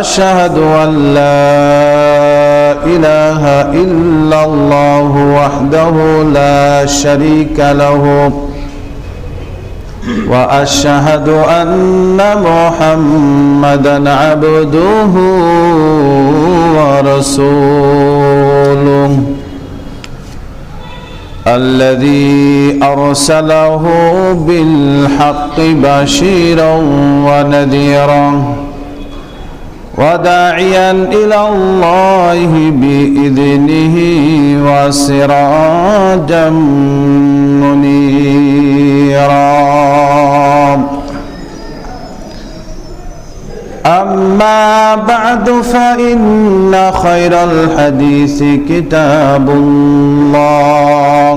أشهد أن لا إله إلا الله وحده لا شريك له وأشهد أن محمدا عبده ورسوله. الذي أرسله بالحق بشيرا ونذيرا. وداعيا إلى الله بإذنه وسراجا منيرا. أما بعد فإن خير الحديث كتاب الله.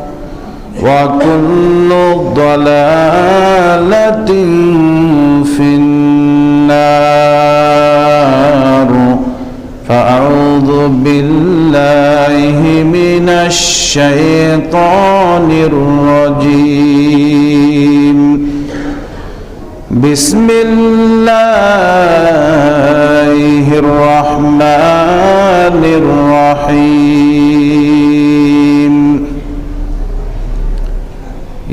وكل ضلالة في النار. فأعوذ بالله من الشيطان الرجيم. بسم الله الرحمن الرحيم.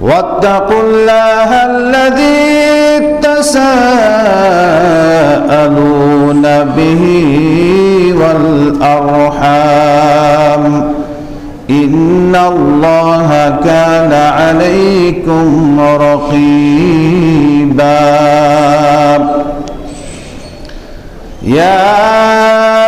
واتقوا الله الذي تساءلون به والأرحام. إن الله كان عليكم رقيبا. يا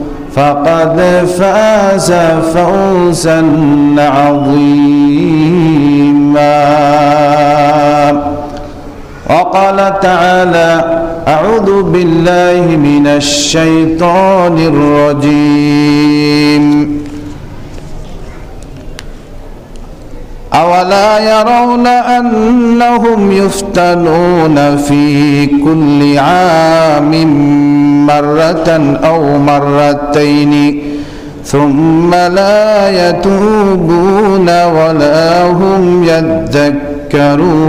فقد فاز فوزا عظيما. وقال تعالى أعوذ بالله من الشيطان الرجيم. أولا يرون أنهم يفتنون في كل عام مرة أو مرتين ثم لا يتوبون ولا هم يذكرون.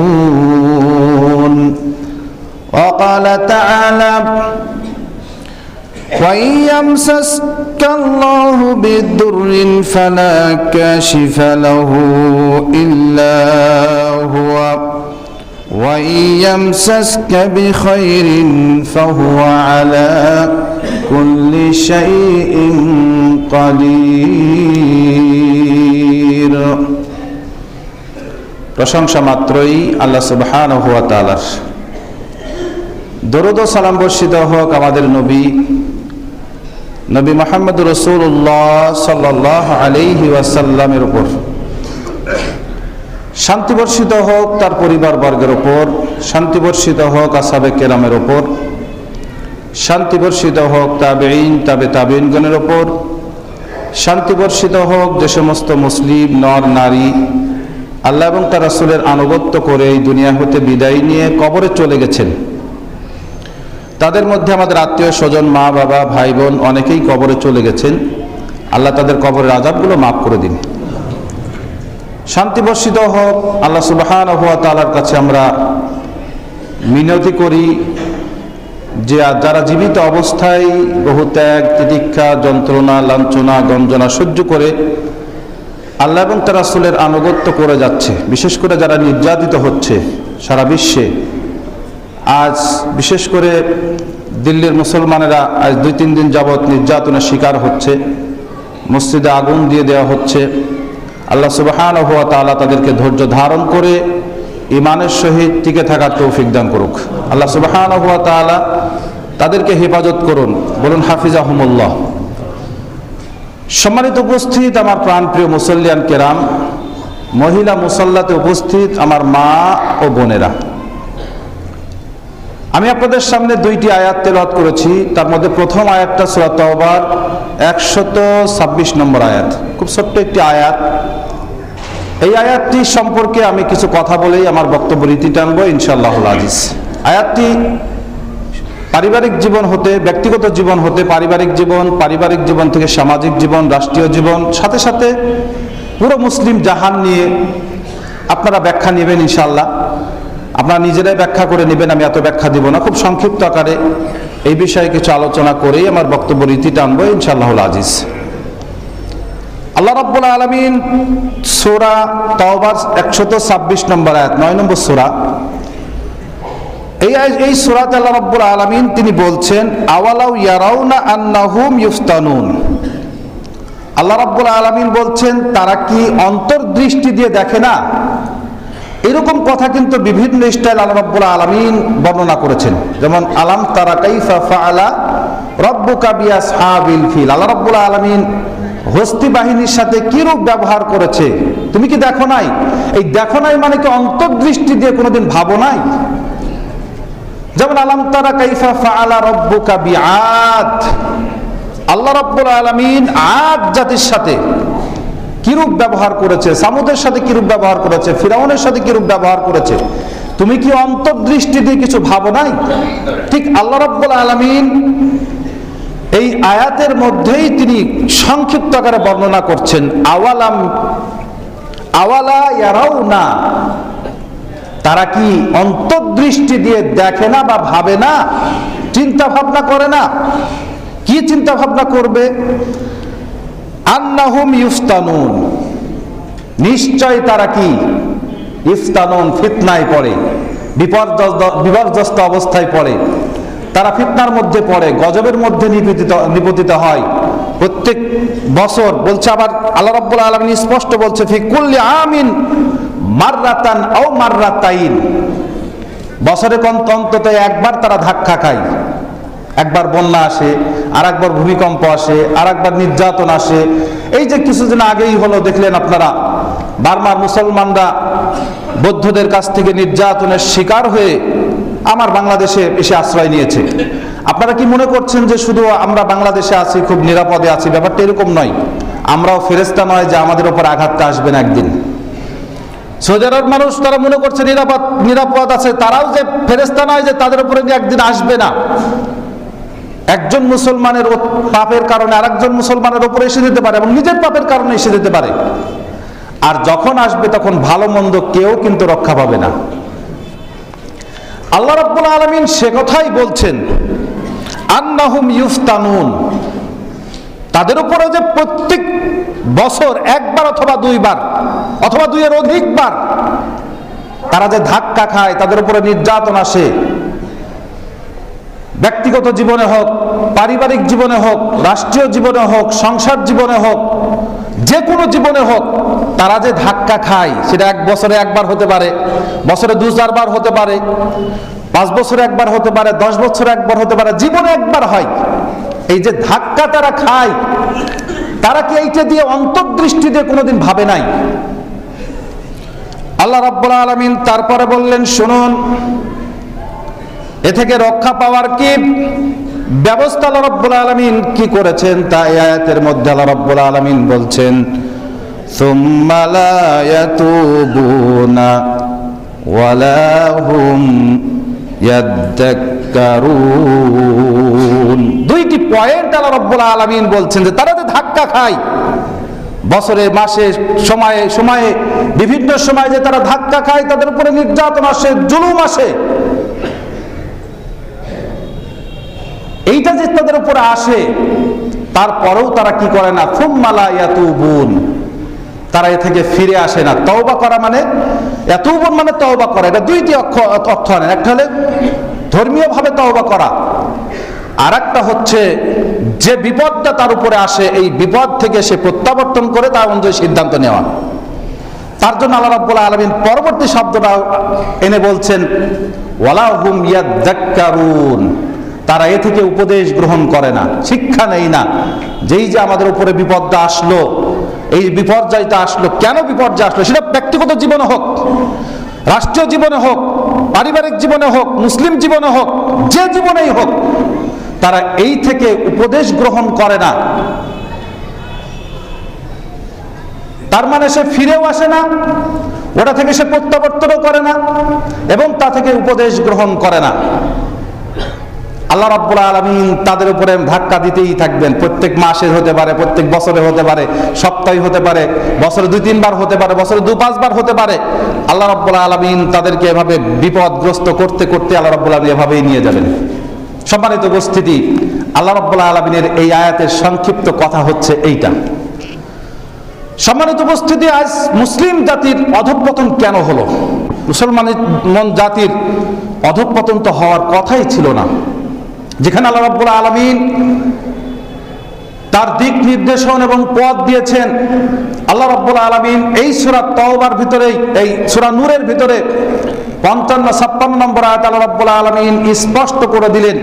وقال تعالى وإن يمسسك الله بالضر فلا كاشف له إلا هو وإن يمسسك بخير فهو على كل شيء قدير প্রশংসা মাত্রই আল্লাহ সুবহান হুয়া তালার দরুদ ও সালাম বর্ষিত হোক আমাদের নবী নবী মোহাম্মদ রসুল্লাহ সাল্লাহ আলাইহি ওয়াসাল্লামের উপর। শান্তি বর্ষিত হোক তার পরিবার বর্গের ওপর শান্তি বর্ষিত হোক আসাবে কেরামের ওপর শান্তি বর্ষিত হোক তাবেইন তাবে তাবেইনগণের ওপর শান্তি বর্ষিত হোক যে সমস্ত মুসলিম, নর, নারী, আল্লাহ এবং তার রাসুলের আনুগত্য করে এই দুনিয়া হতে বিদায় নিয়ে কবরে চলে গেছেন। তাদের মধ্যে আমাদের আত্মীয় স্বজন, মা, বাবা, ভাই, বোন অনেকেই কবরে চলে গেছেন। আল্লাহ তাদের কবরের আজাবগুলো মাফ করে দিন। শান্তি বর্ষিত হোক, আল্লাহ সুবাহান হুয়া তালার কাছে আমরা মিনতি করি যে যারা জীবিত অবস্থায় বহু ত্যাগ, তিতিক্ষা, যন্ত্রণা, লাঞ্ছনা, গঞ্জনা সহ্য করে আল্লাহ এবং তার রাসুলের আনুগত্য করে যাচ্ছে। বিশেষ করে যারা নির্যাতিত হচ্ছে সারা বিশ্বে। আজ বিশেষ করে দিল্লির মুসলমানেরা আজ দুই তিন দিন যাবৎ নির্যাতনের শিকার হচ্ছে, মসজিদে আগুন দিয়ে দেওয়া হচ্ছে। আল্লাহ সুবাহান হুয়া তালা তাদেরকে ধৈর্য ধারণ করে ইমানের সহিত টিকে থাকার তৌফিক দান করুক। আল্লাহ সুবাহান হুয়া তালা তাদেরকে হেফাজত করুন। বলুন হাফিজ আহমুল্লাহ সম্মানিত উপস্থিত আমার প্রাণপ্রিয় মুসল্লিয়ান কেরাম, মহিলা মুসল্লাতে উপস্থিত আমার মা ও বোনেরা। আমি আপনাদের সামনে দুইটি আয়াত তেলাওয়াত করেছি। তার মধ্যে প্রথম আয়াতটা সূরা তওবার, একশত ছাব্বিশ নম্বর আয়াত। খুব ছোট্ট একটি আয়াত। এই আয়াতটি সম্পর্কে আমি কিছু কথা বলেই আমার বক্তব্য রীতি টানবো ইনশাআল্লাহ আজিজ। আয়াতটি পারিবারিক জীবন হতে, ব্যক্তিগত জীবন হতে, পারিবারিক জীবন পারিবারিক জীবন থেকে সামাজিক জীবন, রাষ্ট্রীয় জীবন, সাথে সাথে পুরো মুসলিম জাহান নিয়ে আপনারা ব্যাখ্যা নেবেন ইনশাল্লাহ আপনারা নিজেরাই ব্যাখ্যা করে নেবেন, আমি এত ব্যাখ্যা দিব না। খুব সংক্ষিপ্ত আকারে এই বিষয়ে কিছু আলোচনা করেই আমার বক্তব্য রীতি টানবো ইনশাআল্লাহ আজিজ। আল্লাহ রাব্বুল আলমিন সোরা তওবার একশত ছাব্বিশ নম্বর আয়াত, নয় নম্বর সোরা। এই এই সুরাত আল্লাহ রাব্বুল আলামিন তিনি বলছেন, আওয়ালাউ ইয়ারাউনা আন্নাহুম ইফতানুন আল্লাহ রাব্বুল আলামিন বলছেন, তারা কি অন্তর্দৃষ্টি দিয়ে দেখে না? এরকম কথা কিন্তু বিভিন্ন স্টাইল আল্লাহ রাব্বুল আলামিন বর্ণনা করেছেন। যেমন, আলাম তারা কাইফা ফাআলা রব্বুকা বিআসহাবিল ফিল। আল্লাহ রাব্বুল আলামিন হস্তি বাহিনীর সাথে কিরূপ ব্যবহার করেছে? তুমি কি দেখো নাই? এই দেখো নাই মানে কি অন্তর্দৃষ্টি দিয়ে কোনোদিন ভাবো নাই? যেমন, আলাম তারা কাইফা ফাআলা রব্বুকা বিআদ। আল্লাহ রাব্বুল আলামিন আদ জাতির সাথে কিরূপ ব্যবহার করেছে? সামুদের সাথে কিরূপ ব্যবহার করেছে? ফিরাউনের সাথে কিরূপ ব্যবহার করেছে? তুমি কি অন্তর্দৃষ্টি দিয়ে কিছু ভাবো নাই? ঠিক আল্লাহ রাব্বুল আলামিন এই আয়াতের মধ্যেই তিনি সংক্ষিপ্ত আকারে বর্ণনা করছেন, আওয়ালাম, আওয়ালা ইয়ারাও না তারা কি অন্তর্দৃষ্টি দিয়ে দেখে না বা ভাবে না? চিন্তা ভাবনা করে না? কি চিন্তা ভাবনা করবে? আন্নাহুম ইফতানুন। নিশ্চয় তারা কি? ইফতানুন ফিতনায় পড়ে, বিপর্যস্ত অবস্থায় পড়ে। তারা ফিতনার মধ্যে পড়ে, গজবের মধ্যে নিপতিত নিপতিত হয়। প্রত্যেক বছর বলছে আবার আল্লাহ রাব্বুল আলামিন স্পষ্ট বলছে, ফি কুল্লি আমিন মাররাতান আও মাররাতাইন। বছরে কন্ত অন্তত একবার তারা ধাক্কা খায়। একবার বন্যা আসে আর একবার ভূমিকম্প আসে আর একবার নির্যাতন আসে। এই যে কিছুদিন আগেই হলো, দেখলেন আপনারা, বার্মার মুসলমানরা বৌদ্ধদের কাছ থেকে নির্যাতনের শিকার হয়ে আমার বাংলাদেশে এসে আশ্রয় নিয়েছে। আপনারা কি মনে করছেন যে শুধু আমরা বাংলাদেশে আছি, খুব নিরাপদে আছি? ব্যাপারটা এরকম নয়। আমরাও ফেরেস্তা নয় যে আমাদের ওপর আঘাতটা আসবে না একদিন। সৌদি আরব মানুষ তারা মনে করছে নিরাপদ নিরাপদ আছে। তারাও যে ফেরেস্তা নয় যে তাদের উপরে একদিন আসবে না। একজন মুসলমানের পাপের কারণে আরেকজন মুসলমানের উপরে এসে যেতে পারে এবং নিজের পাপের কারণে এসে যেতে পারে। আর যখন আসবে তখন ভালো মন্দ কেউ কিন্তু রক্ষা পাবে না। আল্লাহ রাব্বুল আলামিন সে কথাই বলছেন, আন্নাহুম ইউফতানুন। তাদের উপরে যে প্রত্যেক বছর একবার অথবা দুইবার অথবা দুইয়ের অধিকবার তারা যে ধাক্কা খায়, তাদের উপরে নির্যাতন আসে। ব্যক্তিগত জীবনে হোক, পারিবারিক জীবনে হোক, রাষ্ট্রীয় জীবনে হোক, সংসার জীবনে হোক যে কোনো জীবনে হোক, তারা যে ধাক্কা খায়, সেটা এক বছরে একবার হতে পারে, বছরে দু চারবার হতে পারে, পাঁচ বছরে একবার হতে পারে, দশ বছরে একবার হতে পারে, জীবনে একবার হয়। এই যে ধাক্কা তারা খায়, তারা কি এইটা দিয়ে অন্তর্দৃষ্টি দিয়ে কোনোদিন ভাবে নাই? আল্লাহ রাব্বুল আলামিন তারপরে বললেন, শুনুন এ থেকে রক্ষা পাওয়ার কি ব্যবস্থা আল্লাহ রাব্বুল আলামিন কি করেছেন? তা আয়াতের মধ্যে আল্লাহ রাব্বুল আলামিন বলছেন, সুম্মা লা ইয়াতুবুনা ওয়ালা হুম ইয়াদ্দাক্কারুন। দুইটি পয়েন্ট আল্লাহ রাব্বুল আলামিন বলছেন যে, তারা যে ধাক্কা খায়, বছরে, মাসে, সময়ে সময়ে, বিভিন্ন সময় যে তারা ধাক্কা খায়, তাদের উপরে নির্যাতন আসে, জুলুম আসে। এইটা যে তাদের উপরে আসে, তারপরেও তারা কি করে না? ফুম্মালা ইয়াতুবুন। তারা এ থেকে ফিরে আসে না। তওবা করা মানে এত ইয়াতুবুন মানে তওবা করা। এটা দুইটি অক্ষ, অর্থ আনেন। একটা হলে ধর্মীয়ভাবে তওবা করা। আর একটা হচ্ছে, যে বিপদটা তার উপরে আসে, এই বিপদ থেকে সে প্রত্যাবর্তন করে তার অনুযায়ী সিদ্ধান্ত নেওয়া। তার জন্য আল্লাহ রাব্বুল আলামিন পরবর্তী শব্দটা এনে বলছেন, ওয়ালা হুম ইয়াদ্দাক্কারুন। তারা এ থেকে উপদেশ গ্রহণ করে না, শিক্ষা নেই না। যেই যে আমাদের উপরে বিপদটা আসলো, এই বিপর্যয়টা আসলো, কেন বিপর্যয় আসলো? সেটা ব্যক্তিগত জীবনে হোক, রাষ্ট্রীয় জীবনে হোক, পারিবারিক জীবনে হোক, মুসলিম জীবনে হোক, যে জীবনেই হোক, তারা এই থেকে উপদেশ গ্রহণ করে না। তার মানে সে ফিরেও আসে না, ওটা থেকে সে প্রত্যাবর্তনও করে না, এবং তা থেকে উপদেশ গ্রহণ করে না। আল্লাহ রাব্বুল আলামিন তাদের উপরে ধাক্কা দিতেই থাকবেন। প্রত্যেক মাসে হতে পারে, প্রত্যেক বছরে হতে পারে, সপ্তাহে হতে পারে, বছরে দুই, তিনবার হতে পারে, বছরে দু, পাঁচবার হতে পারে। আল্লাহ রাব্বুল আলামিন তাদেরকে এভাবে বিপদগ্রস্ত করতে করতে আল্লাহ রাব্বুল আলামিন এভাবেই নিয়ে যাবেন। সম্মানিত উপস্থিতি, আল্লাহ রাব্বুল আলামিনের এই আয়াতের সংক্ষিপ্ত কথা হচ্ছে এইটা। সম্মানিত উপস্থিতি, আজ মুসলিম জাতির অধঃপতন কেন হলো? মুসলমান মন জাতির অধঃপতন তো হওয়ার কথাই ছিল না। যেখানে আল্লাহ রাব্বুল আলামিন তার দিক নির্দেশন এবং পথ দিয়েছেন আল্লাহ রাব্বুল আলামিন এই সূরা তওবার ভিতরেই এই সূরা নূরের ভিতরে পঞ্চান্ন ছাপ্পান্ন নম্বর আয়াত আল্লাহ রাব্বুল আলামিন স্পষ্ট করে দিলেন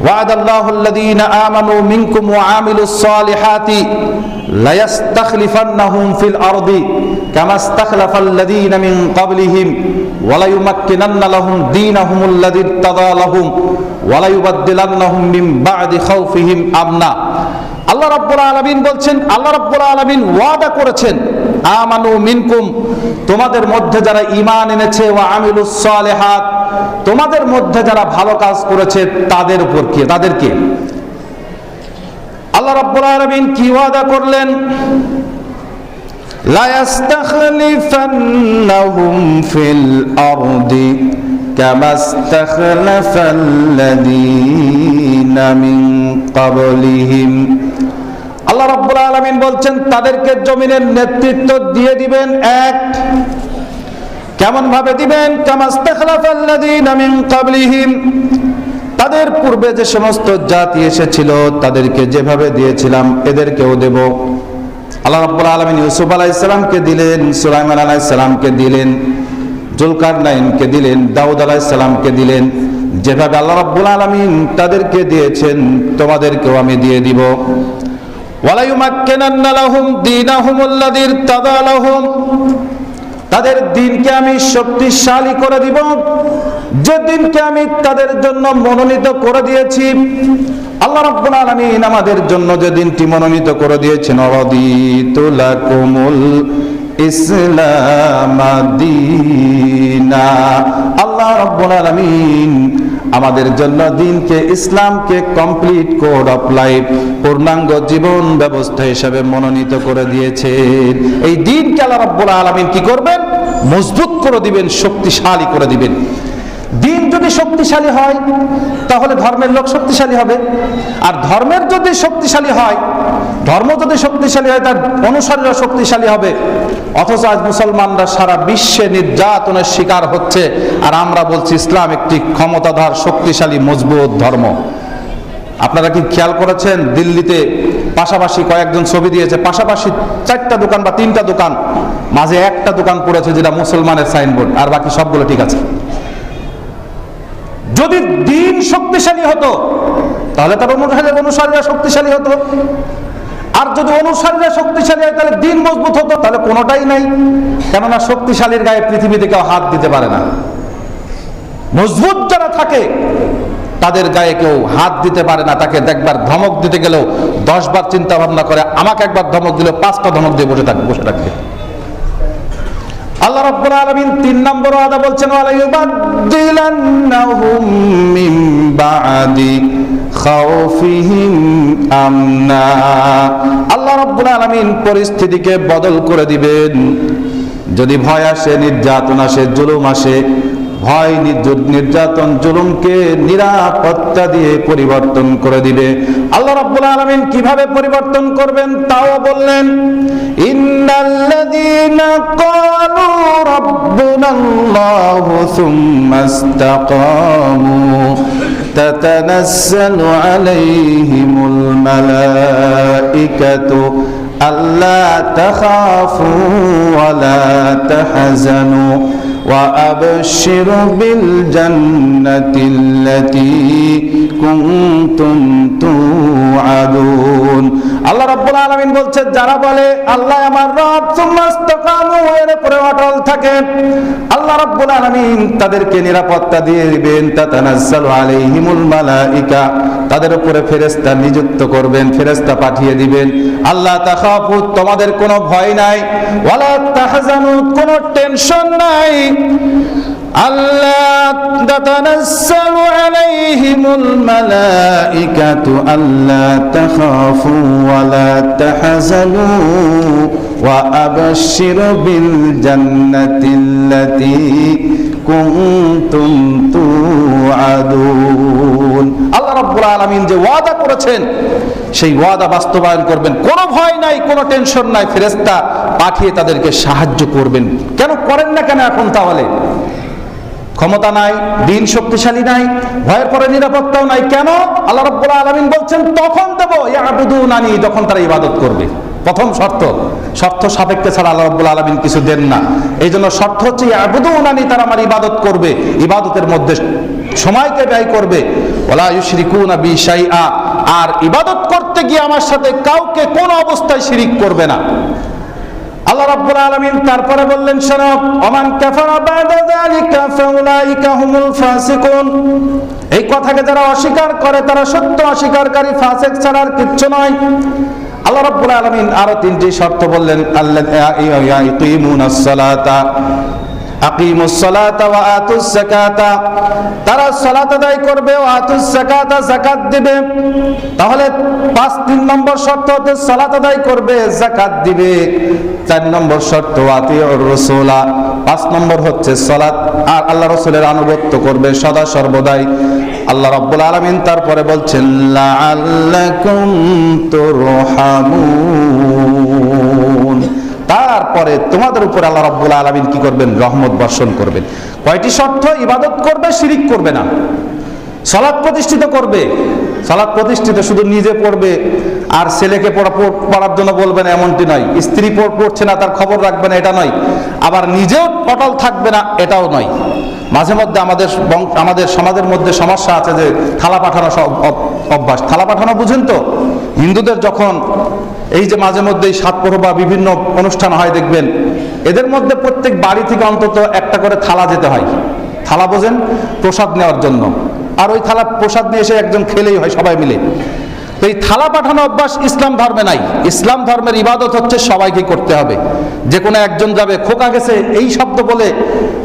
وعد الله الذين آمنوا منكم وعاملوا الصالحات ليستخلفنهم في الأرض كما استخلف الذين من قبلهم وليمكنن لهم دينهم الذي ارتضى لهم وليبدلنهم من بعد خوفهم أمنا আল্লাহ রাব্বুল আলামিন বলছেন আল্লাহ রাব্বুল আলামিন ওয়াদা করেছেন আমানু মিনকুম তোমাদের মধ্যে যারা ঈমান এনেছে ওয়া আমিলুস সালিহাত তোমাদের মধ্যে যারা ভালো কাজ করেছে তাদের উপর কি তাদেরকে আল্লাহ রাব্বুল আলামিন কি ওয়াদা করলেন লা ইয়াস্তাখলিফান্নাহুম ফিল আরদি كما استخلف الذين من قبلهم আল্লাহ রাব্বুল আলামিন বলছেন তাদেরকে জমিনের নেতৃত্ব দিয়ে দিবেন এক কেমন ভাবে দিবেন কামাস্তাখলাফাল্লাযীনা মিন কাবলিহিম তাদের পূর্বে যে সমস্ত জাতি এসেছিল তাদেরকে যেভাবে দিয়েছিলাম এদেরকেও দেব আল্লাহ রাব্বুল আলামিন ইউসুফ আলাইহিস সালামকে দিলেন, সুলাইমান সালামকে দিলেন জুলকার দিলেন, দাউদ সালামকে দিলেন। যেভাবে আল্লাহ রাব্বুল আলামিন তাদেরকে দিয়েছেন, তোমাদেরকেও আমি দিয়ে দিব। ওয়ালাইউমাক্কিনান্না লাহুম দীনাহুমুল্লাযী ইরতাদা লাহুম। তাদের দিনকে আমি শক্তিশালী করে দিব। যে দিনকে আমি তাদের জন্য মনোনীত করে দিয়েছি, আল্লাহ রাব্বুল আলামিন আমাদের জন্য যে দিনটি মনোনীত করে দিয়েছেন, রাদিতু লাকুমুল ইসলাম আল্লাহ রাব্বুল আলামিন আমাদের জন্য দিনকে, ইসলামকে কমপ্লিট কোড অফ লাইফ পূর্ণাঙ্গ জীবন ব্যবস্থা হিসেবে মনোনীত করে দিয়েছেন। এই দিনকে আল্লাহ রাব্বুল আলামিন কি করবেন? মজবুত করে দিবেন, শক্তিশালী করে দিবেন। দিন যদি শক্তিশালী হয়, তাহলে ধর্মের লোক শক্তিশালী হবে। আর ধর্মের যদি শক্তিশালী হয়, ধর্ম যদি শক্তিশালী হয়, তার অনুসারীরা শক্তিশালী হবে। অথচ আজ মুসলমানরা সারা বিশ্বে নির্যাতনের শিকার হচ্ছে। আর আমরা বলছি, ইসলাম একটি ক্ষমতাধর, শক্তিশালী, মজবুত ধর্ম। আপনারা কি খেয়াল করেছেন? দিল্লিতে পাশাপাশি কয়েকজন ছবি দিয়েছে। পাশাপাশি চারটা দোকান বা তিনটা দোকান, মাঝে একটা দোকান পড়েছে যেটা মুসলমানের সাইনবোর্ড আর বাকি সবগুলো ঠিক আছে। যদি দিন শক্তিশালী হতো, তাহলে তার অনুসারী অনুসারীরা শক্তিশালী হতো। আর যদি অনুসারীরা শক্তিশালী হয়, তাহলে দিন মজবুত হতো, তাহলে কোনোটাই নাই। কেননা শক্তিশালীর গায়ে পৃথিবীতে কেউ হাত দিতে পারে না। মজবুত যারা থাকে, তাদের গায়ে কেউ হাত দিতে পারে না। তাকে একবার ধমক দিতে গেলেও দশ বার চিন্তা ভাবনা করে, আমাকে একবার ধমক দিলে পাঁচটা ধমক দিয়ে বসে থাকবে বসে থাকবে। আল্লাহ রাব্বুল আলামিন তিন নম্বর ওয়াদা বলছেন ওয়ালা ইউবাদদিলান্নাহুম মিন বাদি খাউফিহিম আমনা। আল্লাহ রাব্বুল আলামিন পরিস্থিতিকে বদল করে দিবেন। যদি ভয় আসে, নির্যাতন আসে, জুলুম আসে ভয় নির্য- নির্যাতন জুলুমকে নিরাপত্তা দিয়ে পরিবর্তন করে দিবে। আল্লাহ রাব্বুল আলামিন কীভাবে পরিবর্তন করবেন তাও বললেন, ইন্নাল্লাযীনা ক্বালু রাব্বুনাল্লাহু সুম্মা ইসতাকামু আলাইহিমুল মালাইকাতু আল্লা তাখাফু ওয়া লা তাহজানু। وأبشروا بالجنة التي كنتم توعدون আল্লাহ রাব্বুল আলামিন বলছে যারা বলে আল্লাহ আমার রব সুমাস্তকামু এর দল থাকে, আল্লাহ রাব্বুল আলামিন তাদেরকে নিরাপত্তা দিয়ে দিবেন। তাতানাজ্জালু আলাইহিমুল মালাইকা, তাদের উপরে ফেরেশতা নিযুক্ত করবেন, ফেরেশতা পাঠিয়ে দিবেন। আল্লাহ তাখাফু তোমাদের কোনো ভয় নাই, ওয়ালা তাহজানু, কোনো টেনশন নাই। আল্লাহ আল্লাহ তাখাফু, ওয়ালা তাহজানু। وأبشروا بالجنة التي كنتم توعدون আল্লাহ রাব্বুল আলামিন যে ওয়াদা করেছেন সেই ওয়াদা বাস্তবায়ন করবেন কোনো ভয় নাই কোনো টেনশন নাই ফেরেশতা পাঠিয়ে তাদেরকে সাহায্য করবেন কেন করেন না কেন এখন তাহলে ক্ষমতা নাই দিন শক্তিশালী নাই ভয়ের পরে নিরাপত্তাও নাই কেন আল্লাহ রাব্বুল আলামিন বলছেন তখন দেব ইয়াবুদুনানি যখন তারা ইবাদত করবে প্রথম শর্ত শর্ত সাপেক্ষে ছাড়া আল্লাহ রাব্বুল আলামিন কিছু দেন না। এই জন্য শর্ত হচ্ছে, ইয়াবুদুনানি, তারা আমার ইবাদত করবে। ইবাদতের মধ্যে সময়কে ব্যয় করবে। OLA ইউশরিকুনা B শাইআ। আর ইবাদত করতে গিয়ে আমার সাথে কাউকে কোন অবস্থায় শিরিক করবে না। আল্লাহ রাব্বুল আলামিন তারপরে বললেন, শোনো, ওমান কাফারা বাদা যালিকা, ফাউলাইকা হুমুল ফাসিকুন। এই কথাকে যারা অস্বীকার করে, তারা সত্য অস্বীকারী, ফাসিক ছাড়া আর কিচ্ছু নয়। আল্লাহ রাব্বুল আলামিন আরও তিনটি শর্ত বললেন তারা সালাত আদায় করবে ও আতুস দিবে। তাহলে পাঁচ, তিন নম্বর শর্ত হচ্ছে সালাত আদায় করবে, যাকাত দিবে। চার নম্বর শর্ত রাসূলা। পাঁচ নম্বর হচ্ছে সালাত আর আল্লাহ রাসূলের আনুগত্য করবে সদা সর্বদাই। আল্লাহ রাব্বুল আলামিন তারপরে বলছেন তারপরে তোমাদের উপর আল্লাহ রাব্বুল আলামিন কি করবেন? রহমত বর্ষণ করবেন। কয়টি শর্ত? ইবাদত করবে, শিরিক করবে না। সালাদ প্রতিষ্ঠিত করবে। সালাদ প্রতিষ্ঠিত শুধু নিজে পড়বে। আর ছেলেকে পড়া- পড়ার জন্য বলবে না, এমনটি নয়। স্ত্রী পড়- পড়ছে না, তার খবর রাখবে না, এটা নয়। আবার নিজেও অটল থাকবে না, এটাও নয়। মাঝে মধ্যে আমাদের আমাদের সমাজের মধ্যে সমস্যা আছে যে থালা পাঠানো অভ্যাস। থালা পাঠানো বুঝেন তো? হিন্দুদের যখন এই যে মাঝে মধ্যে এই সাত পর্ব বা বিভিন্ন অনুষ্ঠান হয়, দেখবেন, এদের মধ্যে প্রত্যেক বাড়ি থেকে অন্তত একটা করে থালা যেতে হয়। থালা বোঝেন? প্রসাদ নেওয়ার জন্য। আর ওই থালা প্রসাদ নিয়ে এসে একজন খেলেই হয় সবাই মিলে। এই থালা পাঠানো অভ্যাস ইসলাম ধর্মে নাই। ইসলাম ধর্মের ইবাদত হচ্ছে সবাইকে করতে হবে। যে কোনো একজন যাবে, খোকা গেছে, এই শব্দ বলে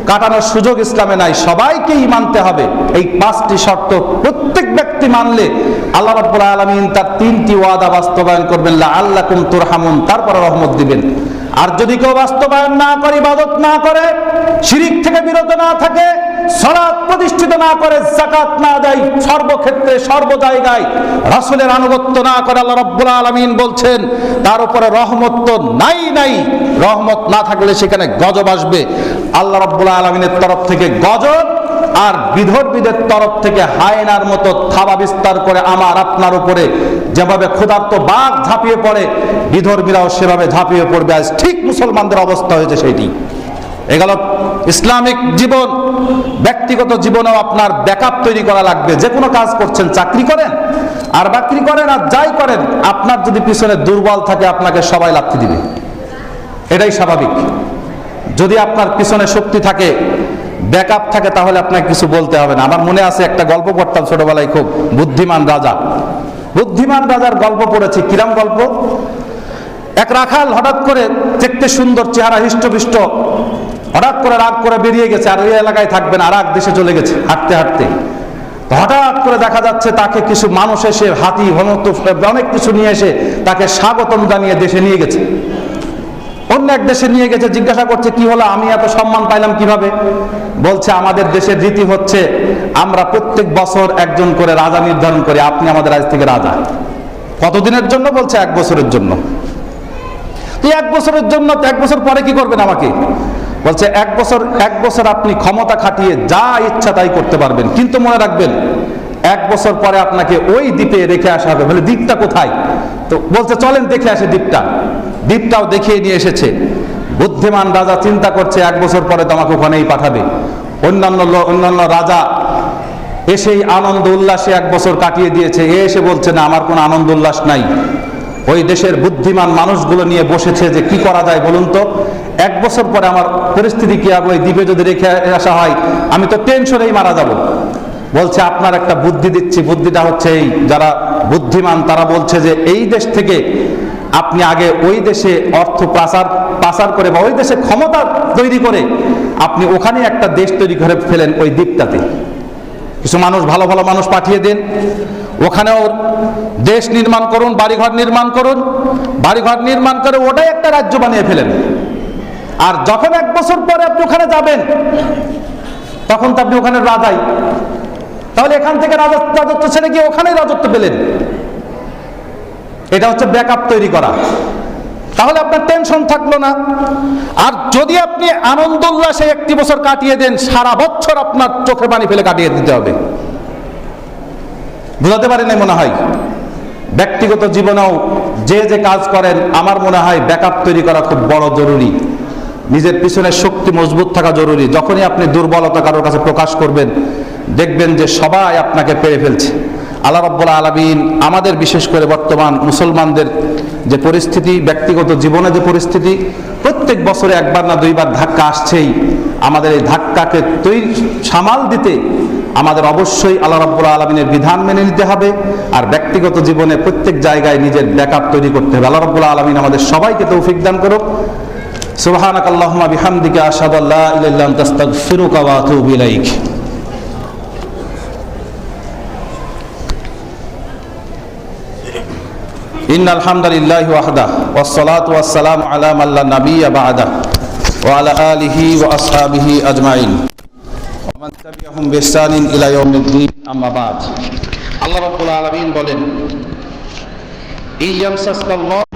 কাটানোর সুযোগ ইসলামে নাই। সবাইকেই মানতে হবে। এই পাঁচটি শর্ত প্রত্যেক ব্যক্তি মানলে আল্লাহ রাব্বুল আলামিন তার তিনটি ওয়াদা বাস্তবায়ন করবেন। লা আল্লাকুম তুরহামুন, তারপরে রহমত দিবেন। আর যদি কেউ বাস্তবায়ন না করে, ইবাদত না করে, শিরিক থেকে বিরত না থাকে সলাৎ প্রতিষ্ঠিত না করে জাকাত না দেয়, সর্বক্ষেত্রে সর্ব জায়গায় রাসূলের আনুগত্য না করে আল্লাহ রাব্বুল আলামিন বলছেন, তার উপরে রহমত তো নাই নাই। রহমত না থাকলে সেখানে গজব আসবে। আল্লাহ রাব্বুল আলামিনের তরফ থেকে গজব আর বিধর্মীদের তরফ থেকে হায়নার মতো থাবা বিস্তার করে আমার আপনার উপরে যেভাবে ক্ষুধার্ত বাঘ ঝাঁপিয়ে পড়ে, বিধর্মীরাও সেভাবে ঝাঁপিয়ে পড়বে। আজ ঠিক মুসলমানদের অবস্থা হয়েছে সেইটি। এগুলো ইসলামিক জীবন, ব্যক্তিগত জীবনেও আপনার ব্যাকআপ তৈরি করা লাগবে। যে কোনো কাজ করছেন, চাকরি করেন, আর বাকরি করেন, আর যাই করেন, আপনার যদি পিছনে দুর্বল থাকে, আপনাকে সবাই লাথি দিবে। এটাই স্বাভাবিক। যদি আপনার পিছনে শক্তি থাকে, ব্যাকআপ থাকে, তাহলে আপনাকে কিছু বলতে হবে না। আমার মনে আছে একটা গল্প পড়তাম ছোটবেলায় খুব, বুদ্ধিমান রাজা। বুদ্ধিমান রাজার গল্প পড়েছি। কিরাম গল্প? এক রাখাল হঠাৎ করে দেখতে সুন্দর চেহারা, হিষ্টপিষ্ট। হঠাৎ করে রাগ করে বেরিয়ে গেছে আর ওই এলাকায় থাকবেন আর এক দেশে চলে গেছে হাঁটতে হাঁটতে। হঠাৎ করে দেখা যাচ্ছে তাকে কিছু মানুষ এসে, হাতি হনত অনেক কিছু নিয়ে এসে তাকে স্বাগতম জানিয়ে দেশে নিয়ে গেছে। অন্য এক দেশে নিয়ে গেছে, জিজ্ঞাসা করছে, কি হলো? আমি এত সম্মান পাইলাম কীভাবে? বলছে, আমাদের দেশের রীতি হচ্ছে, আমরা প্রত্যেক বছর একজন করে রাজা নির্ধারণ করি, আপনি আমাদের আজ থেকে রাজা। কতদিনের জন্য? বলছে, এক বছরের জন্য। এক বছরের জন্য, এক বছর পরে কি করবেন আমাকে? বলছে, এক বছর এক বছর আপনি ক্ষমতা খাটিয়ে যা ইচ্ছা তাই করতে পারবেন। কিন্তু মনে রাখবেন, এক বছর পরে আপনাকে ওই দ্বীপে রেখে আসা হবে। বলে, দ্বীপটা কোথায়? তো বলছে, চলেন দেখে আসে দ্বীপটা। দ্বীপটাও দেখিয়ে নিয়ে এসেছে। বুদ্ধিমান রাজা চিন্তা করছে, এক বছর পরে তো আমাকে ওখানেই পাঠাবে। অন্যান্য অন্যান্য রাজা এসেই আনন্দ, উল্লাসে এক বছর কাটিয়ে দিয়েছে। এ এসে বলছে, না, আমার কোনো আনন্দ, উল্লাস নাই। ওই দেশের বুদ্ধিমান মানুষগুলো নিয়ে বসেছে যে, কি করা যায় বলুন তো? এক বছর পরে আমার পরিস্থিতি কি হবে ওই দ্বীপে যদি রেখে আসা হয়, আমি তো টেনশনেই মারা যাব। বলছে, আপনার একটা বুদ্ধি দিচ্ছি। বুদ্ধিটা হচ্ছে এই, যারা বুদ্ধিমান, তারা বলছে যে এই দেশ থেকে আপনি আগে ওই দেশে অর্থ পাচার পাচার করে বা ওই দেশে ক্ষমতা তৈরি করে আপনি ওখানে একটা দেশ তৈরি করে ফেলেন ওই দ্বীপটাতে। কিছু মানুষ, ভালো ভালো মানুষ পাঠিয়ে দিন। ওখানেও দেশ নির্মাণ করুন, বাড়িঘর নির্মাণ করুন। বাড়িঘর নির্মাণ করে ওটাই একটা রাজ্য বানিয়ে ফেলেন। আর যখন এক বছর পরে আপনি ওখানে যাবেন, তখন তো আপনি ওখানে রাজাই। তাহলে এখান থেকে রাজত্ব ছেড়ে গিয়ে ওখানেই রাজত্ব পেলেন। এটা হচ্ছে ব্যাকআপ তৈরি করা। তাহলে আপনার টেনশন থাকল না। আর যদি আপনি আনন্দ উল্লাসে একটি বছর কাটিয়ে দেন, সারা বছর আপনার চোখে পানি ফেলে কাটিয়ে দিতে হবে। বুঝাতে পারেন মনে হয়? ব্যক্তিগত জীবনেও যে যে কাজ করেন, আমার মনে হয় ব্যাকআপ তৈরি করা খুব বড় জরুরি। নিজের পিছনে শক্তি মজবুত থাকা জরুরি। যখনই আপনি দুর্বলতা কারোর কাছে প্রকাশ করবেন, দেখবেন যে সবাই আপনাকে পেরে ফেলছে। আল্লাহ রব্বুল আলমিন আমাদের বিশেষ করে বর্তমান মুসলমানদের যে পরিস্থিতি, ব্যক্তিগত জীবনে যে পরিস্থিতি, প্রত্যেক বছরে একবার না দুইবার ধাক্কা আসছেই আমাদের এই ধাক্কাকে তৈরি, সামাল দিতে আমাদের অবশ্যই আল্লাহ রব্বুল আলমিনের বিধান মেনে নিতে হবে আর ব্যক্তিগত জীবনে প্রত্যেক জায়গায় নিজের ব্যাকআপ তৈরি করতে হবে। আল্লাহ রব্বুল আলমিন আমাদের সবাইকে তৌফিক দান করুক। সুবহানাক আল্লাহুম্মা বিহামদিকা আশহাদু আল্লা ইলাহা ইল্লা আনতা আস্তাগফিরুকা ওয়া আতুবু ইলাইক। ইন আলহামদুলিল্লাহি ওয়াহদা ওয়াস সালাতু ওয়াস সালাম আলা মান লা নাবিয়্যা বা'দা ওয়া আলা আলিহি ওয়া আসহাবিহি আজমাইন। ওয়া মান তাবি'আহুম বিহসানিন ইলা ইয়াউমিদ্দিন, আম্মা বা'দ। আল্লাহ রাব্বুল আলামিন বলেন ইয়ামসাসকাল্লাহু